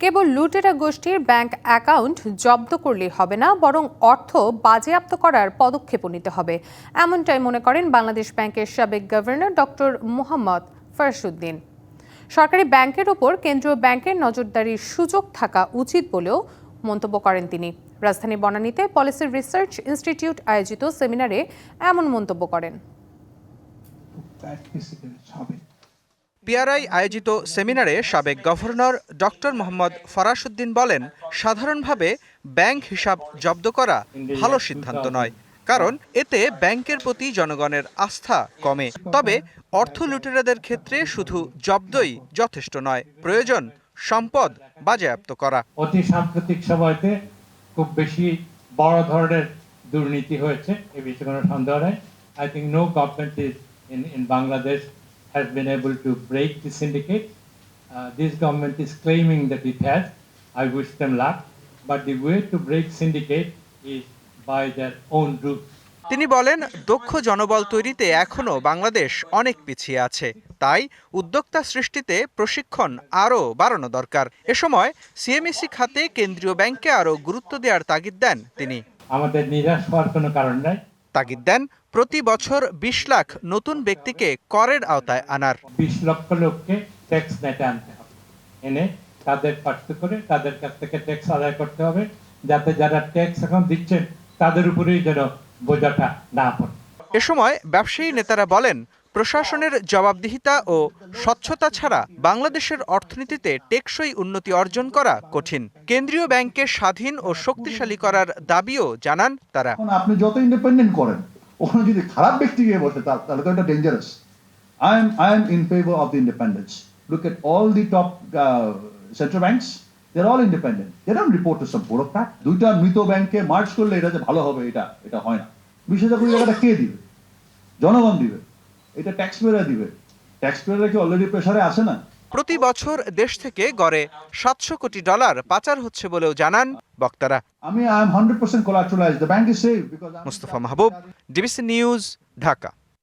কেবল লুটেরা গোষ্ঠীর bank account জব্দ করলেই হবে না, বরং অর্থ বাজেয়াপ্ত করার পদক্ষেপও নিতে হবে। এমনটাই মনে করেন বাংলাদেশ ব্যাংকের সাবেক গভর্নর ডক্টর মোহাম্মদ ফরশুদ্দিন সরকারি ব্যাংকের ওপর কেন্দ্রীয় ব্যাংকের নজরদারির সুযোগ থাকা উচিত বলেও মন্তব্য করেন তিনি। রাজধানী বনানীতে পলিসি রিসার্চ ইনস্টিটিউট আয়োজিত সেমিনারে এমন মন্তব্য করেন। পিআরআই আয়োজিত সেমিনারে সাবেক গভর্নর ডক্টর মোহাম্মদ ফরাসুদ্দিন বলেন, সাধারণভাবে ব্যাংক হিসাব জব্দ করা ভালো সিদ্ধান্ত নয়, কারণ এতে ব্যাংকের প্রতি জনগণের আস্থা কমে। তবে অর্থ লুটেরাদের ক্ষেত্রে শুধু জব্দই যথেষ্ট নয়, প্রয়োজন সম্পদ বাজেয়াপ্ত করা। অতি সাম্প্রতিক সময়তে খুব বেশি বড় ধরনের দুর্নীতি হয়েছে, এ বিষয়ে কোনো সন্দেহ নেই। I think no government is in in Bangladesh has been able to break the syndicate. Uh, this government is claiming that it has. I wish them luck. But the way to break syndicate is by their own route. তিনি বলেন দক্ষ জনবল তৈরিতে এখনও বাংলাদেশ অনেক পিছিয়ে আছে তাই উদ্যোক্তা সৃষ্টিতে প্রশিক্ষণ আরও বাড়ানো দরকার এ সময় সিএমইসি খাতে কেন্দ্রীয় ব্যাংকে আরও গুরুত্ব দেওয়ার তাগিদ দেন তিনি আমাদের নিরাশ হওয়ার কোনো কারণ নাই তাগিদ দেন প্রতি বছর বিশ লাখ নতুন ব্যক্তিকে করের আওতায় আনার। বিশ লক্ষ লোককে ট্যাক্স নেটে আনতে হবে। এনে তাদের পার্থ করে তাদের কাছ থেকে ট্যাক্স আদায় করতে হবে যাতে যারা ট্যাক্স এখন দিচ্ছেন তাদের উপরেই যেন বোঝাটা না পড়ে। এ সময় ব্যবসায়ী নেতারা বলেন প্রশাসনের জবাবদিহিতা ও স্বচ্ছতা ছাড়া বাংলাদেশের অর্থনীতিতে টেকসই উন্নতি অর্জন করা কঠিন। কেন্দ্রীয় ব্যাংকে স্বাধীন ও শক্তিশালী করার দাবিও জানান তারা। আপনি যত ইন্ডিপেন্ডেন্ট করেন, ওখানে যদি খারাপ ব্যক্তি গিয়ে বসে তাহলে তো এটা dangerous I am I am in favour of the independence look at all the top central banks independent they don't report to some board of fact দুইটা মৃত ব্যাংকে মার্চ করলে এটা যে ভালো হবে, এটা এটা হয় না। বিশ হাজার কোটি টাকাটা কে দিবে? জনগণ দিবে। এটা ট্যাক্স পেয়াররা দিবে। ট্যাক্স পেয়াররা কি অলরেডি প্রেশারে আছে না? প্রতি বছর দেশ থেকে গড়ে সাতশো কোটি ডলার পাচার হচ্ছে বলেও জানান বক্তারা। আমি I am hundred percent collateralize the bank is safe Mustafa Mahbub DBC news Dhaka